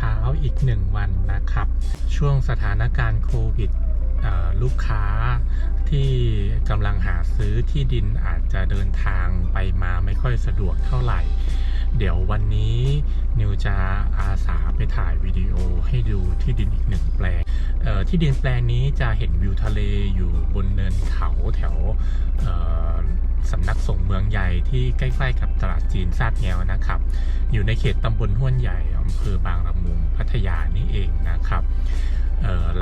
ช้าอีกหนึ่งวันนะครับ ช่วงสถานการณ์โควิดลูกค้าที่กำลังหาซื้อที่ดินอาจจะเดินทางไปมาไม่ค่อยสะดวกเท่าไหร่ เดี๋ยววันนี้นิวจะอาสาไปถ่ายวิดีโอให้ดูที่ดินอีกหนึ่งแปลงที่ดินแปลงนี้จะเห็นวิวทะเลอยู่บนเนินเขาแถว สำนักสงฆ์เมืองใหญ่ที่ใกล้ ๆ กับตลาดจีนซาดแงวนะครับ อยู่ในเขตตำบลห้วยใหญ่อำเภอบางละมุงพัทยานี่เองนะครับ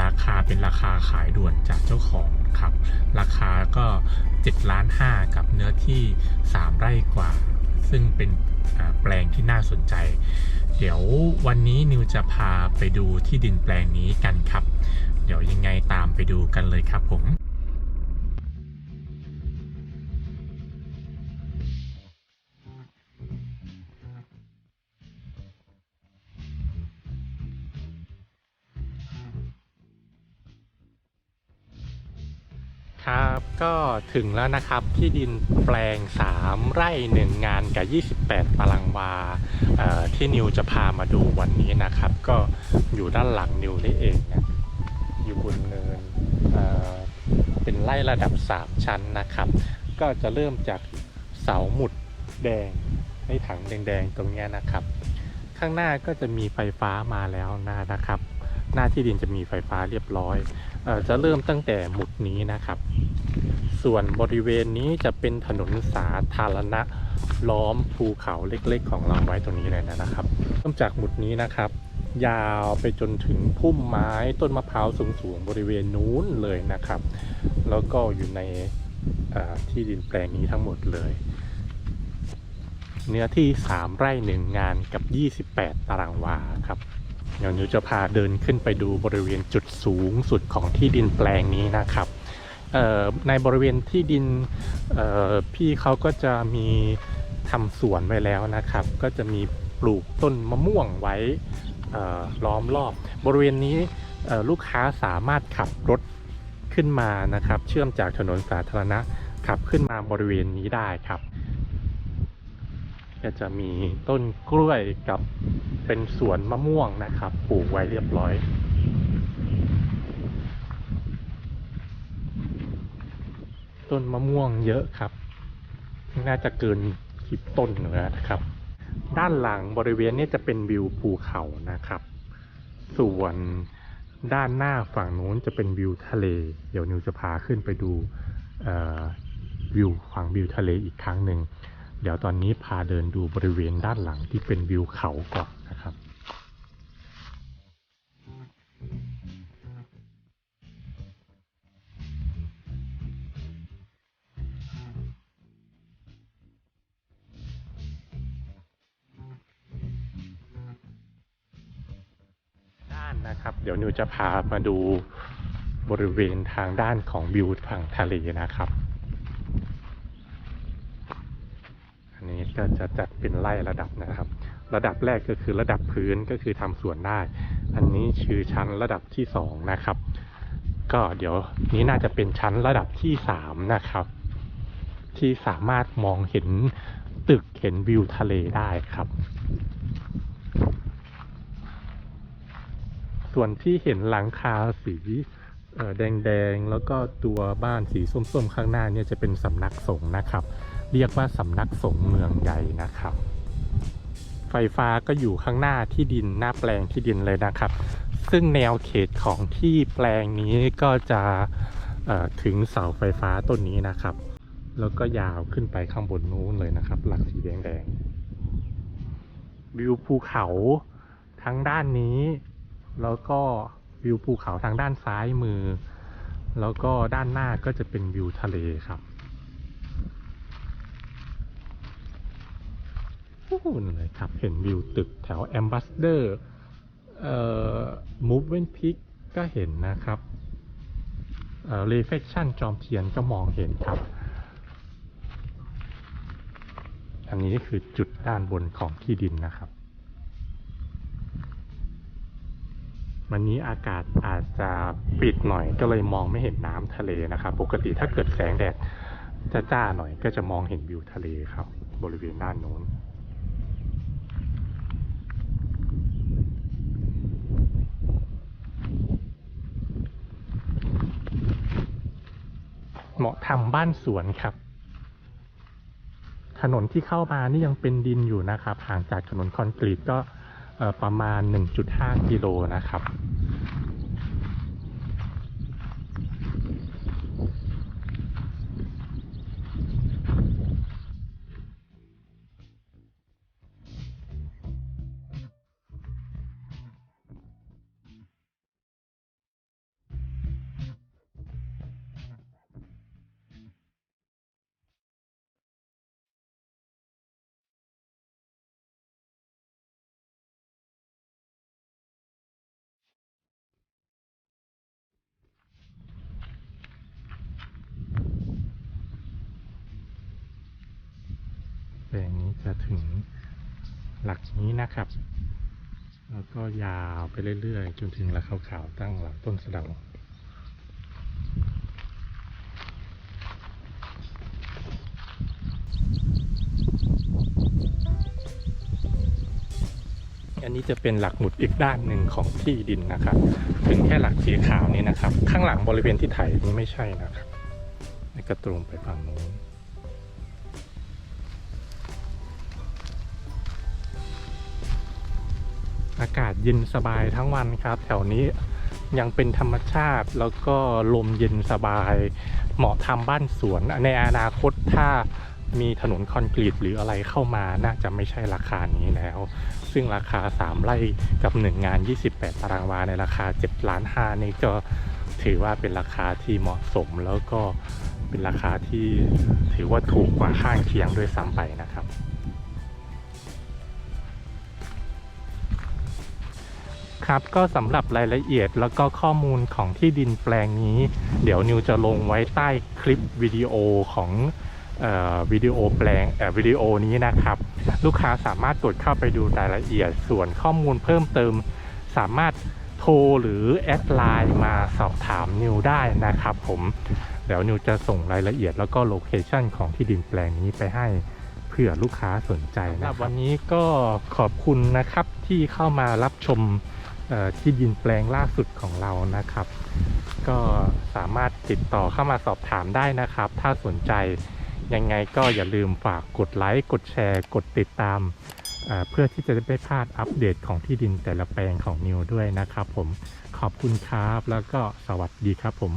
ราคาเป็นราคาขายด่วนจากเจ้าของครับ ราคาก็7ล้าน5กับเนื้อที่ 3 ไร่กว่า ซึ่งเป็นแปลงที่น่าสนใจ เดี๋ยววันนี้นิวจะพาไปดูที่ดินแปลงนี้กันครับ เดี๋ยวยังไงตามไปดูกันเลยครับผม ครับก็ถึงแล้วนะครับที่ดินแปลง 3 ไร่ 1 งานกับ 28 ตารางวาที่นิวจะพามาดูวันนี้นะครับ ก็อยู่ด้านหลังนิวนี่เองนะอยู่บนเนินเเป็นไร่ระดับ 3 ชั้นนะครับ ก็จะเริ่มจากเสาหมุดแดงในถังแดงๆตรงนี้นะครับ ข้างหน้าก็จะมีไฟฟ้ามาแล้วนะนะครับ หน้าที่ดินจะมีไฟฟ้าเรียบร้อย จะเริ่มตั้งแต่หมุดนี้นะครับ ส่วนบริเวณนี้จะเป็นถนนสาธารณะล้อมภูเขาเล็กๆ ของเราไว้ตรงนี้เลยนะครับเริ่มจากหมุดนี้นะครับ ยาวไปจนถึงพุ่มไม้ต้นมะพร้าวสูงๆบริเวณนู้นเลยนะครับ แล้วก็อยู่ในที่ดินแปลงนี้ทั้งหมดเลย เนื้อที่ 3 ไร่หนึ่งงานกับ 28 ตารางวาครับ เดี๋ยวนิวจะพาเดินขึ้นไปดูบริเวณจุดสูงสุดของที่ดินแปลงนี้นะครับในบริเวณที่ดินพี่เขาก็จะมีทำสวนไว้แล้วนะครับ ก็จะมีปลูกต้นมะม่วงไว้ล้อมรอบ บริเวณนี้ลูกค้าสามารถขับรถขึ้นมานะครับ เชื่อมจากถนนสาธารณะขับขึ้นมาบริเวณนี้ได้ครับ ก็จะมีต้นกล้วยกับ เป็นสวนมะม่วงนะครับ ปลูกไว้เรียบร้อย ต้นมะม่วงเยอะครับ น่าจะเกินสิบต้นเหนือนะครับ ด้านหลังบริเวณนี้จะเป็นวิวภูเขานะครับ ส่วนด้านหน้าฝั่งนู้นจะเป็นวิวทะเล เดี๋ยวนิวจะพาขึ้นไปดูวิวฝั่งวิวทะเลอีกครั้งหนึ่ง เดี๋ยวตอนนี้พาเดินดูบริเวณด้านหลังที่เป็นวิวเขาก่อน ดี๋ยวนิวจะพามาดูบริเวณทางด้านของวิวฝั่งทะเลนะครับ อันนี้ก็จะจัดเป็นไล่ระดับนะครับ ระดับแรกก็คือระดับพื้นก็คือทำสวนได้ อันนี้คือชั้นระดับที่สองนะครับ ก็เดี๋ยวนี้น่าจะเป็นชั้นระดับที่สามนะครับ ที่สามารถมองเห็นตึกเห็นวิวทะเลได้ครับ ส่วนที่เห็นหลังคาสีแดงๆ แล้วก็ตัวบ้านสีส้มๆ ข้างหน้าเนี่ยจะเป็นสำนักสงฆ์นะครับ เรียกว่าสำนักสงฆ์เมืองใหญ่นะครับ ไฟฟ้าก็อยู่ข้างหน้าที่ดินหน้าแปลงที่ดินเลยนะครับ ซึ่งแนวเขตของที่แปลงนี้ก็จะถึงเสาไฟฟ้าต้นนี้นะครับ แล้วก็ยาวขึ้นไปข้างบนนู้นเลยนะครับ หลักสีแดงๆ วิวภูเขาทั้งด้านนี้ แล้วก็วิวภูเขาทางด้านซ้ายมือ แล้วก็ด้านหน้าก็จะเป็นวิวทะเลครับนู่นเลยครับ เห็นวิวตึกแถวแอมบัสเดอร์เอ่อมูฟเวนพิกก็เห็นนะครับเอ่อเรเฟคชั่นจอมเทียนก็มองเห็นครับ อันนี้คือจุดด้านบนของที่ดินนะครับ วันนี้อากาศอาจจะปิดหน่อยก็เลยมองไม่เห็นน้ำทะเลนะครับ ปกติถ้าเกิดแสงแดดจะจ้าหน่อยก็จะมองเห็นวิวทะเลครับ บริเวณด้านนู้นเหมาะทำบ้านสวนครับ ถนนที่เข้ามานี่ยังเป็นดินอยู่นะครับห่างจากถนนคอนกรีตก็ ประมาณ 1.5 กิโลนะครับ จะถึงหลักนี้นะครับ แล้วก็ยาวไปเรื่อยๆ จนถึงหลักขาวๆตั้งหลังต้นสะเดาอันนี้จะเป็นหลักหมุดอีกด้านหนึ่งของที่ดินนะครับ ถึงแค่หลักสีขาวนี้นะครับ ข้างหลังบริเวณที่ไถนี้ไม่ใช่นะครับนี่ก็ตรงไปฝั่งนู้นากาศเย็นสบายทั้งวันครับ แถวนี้ยังเป็นธรรมชาติแล้วก็ลมเย็นสบาย เหมาะทำบ้านสวน ในอนาคตถ้ามีถนนคอนกรีตหรืออะไรเข้ามาน่าจะไม่ใช่ราคานี้แล้ว ซึ่งราคา 3 ไร่กับ 1 งาน 28 ตารางวาในราคา7ล้าน5นี่ก็ถือว่าเป็นราคาที่เหมาะสมแล้วก็เป็นราคาที่ถือว่าถูกกว่าข้างเคียงด้วยซ้ำไปนะครับ ครับก็สำหรับรายละเอียดแล้วก็ข้อมูลของที่ดินแปลงนี้ เดี๋ยวนิวจะลงไว้ใต้คลิปวิดีโอของออวิดีโอแปลงวิดีโอนี้นะครับ ลูกค้าสามารถกดเข้าไปดูรายละเอียดส่วนข้อมูลเพิ่มเติม สามารถโทรหรือแอดไลน์มาสอบถามนิวได้นะครับผมเดี๋ยวนิวจะส่งรายละเอียดแล้วก็โลเคชันของที่ดินแปลงนี้ไปให้เผื่อลูกค้าสนใจนะครับวันนี้ก็ขอบคุณนะครับที่เข้ามารับชม ที่ดินแปลงล่าสุดของเรานะครับ ก็สามารถติดต่อเข้ามาสอบถามได้นะครับ ถ้าสนใจยังไงก็อย่าลืมฝากกดไลค์กดแชร์ กดติดตามเเพื่อที่จะได้ไม่พลาดอัปเดตของที่ดินแต่ละแปลงของนิวด้วยนะครับผมขอบคุณครับแล้วก็สวัสดีครับผม